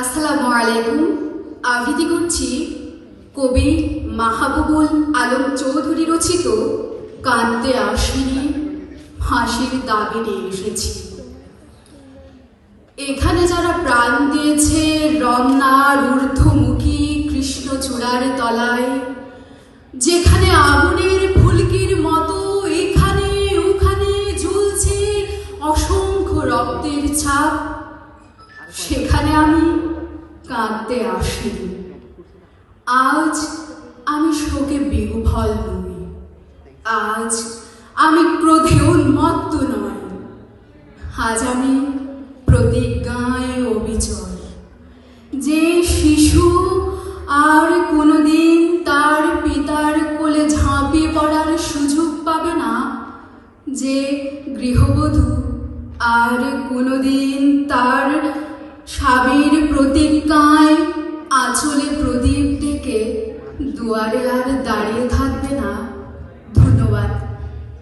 আসসালামু আলাইকুম। আবৃত্তি করছি কবি মাহবুবুল আলম চৌধুরী রচিত কাঁদতে আসিনি ফাঁসির দাবি নিয়ে এসেছি। এখানে যারা প্রাণ দিয়েছে, রমনার ঊর্ধ্বমুখী কৃষ্ণচূড়ার তলায়, যেখানে আগুনের ফুলকির মতো এখানে ওখানে ঝুলছে অসংখ্য রক্তের ছাপ, সেখানে আমি কাঁদতে আসিনি। আজ আমি শোকে বিহুফল নই। আজ আমি ক্রোধে উন্মত্ত নয় আজ আমি প্রতিজ্ঞায় অবিচল। যে শিশু আর কোনোদিন তার পিতার কোলে ঝাঁপিয়ে পড়ার সুযোগ পাবে না, যে গৃহবধূ আর কোনোদিন তার সাবির প্রতিজ্ঞায় আঁচলে প্রদীপ ডেকে দুয়ারে আর দাঁড়িয়ে থাকবে না। ধন্যবাদ।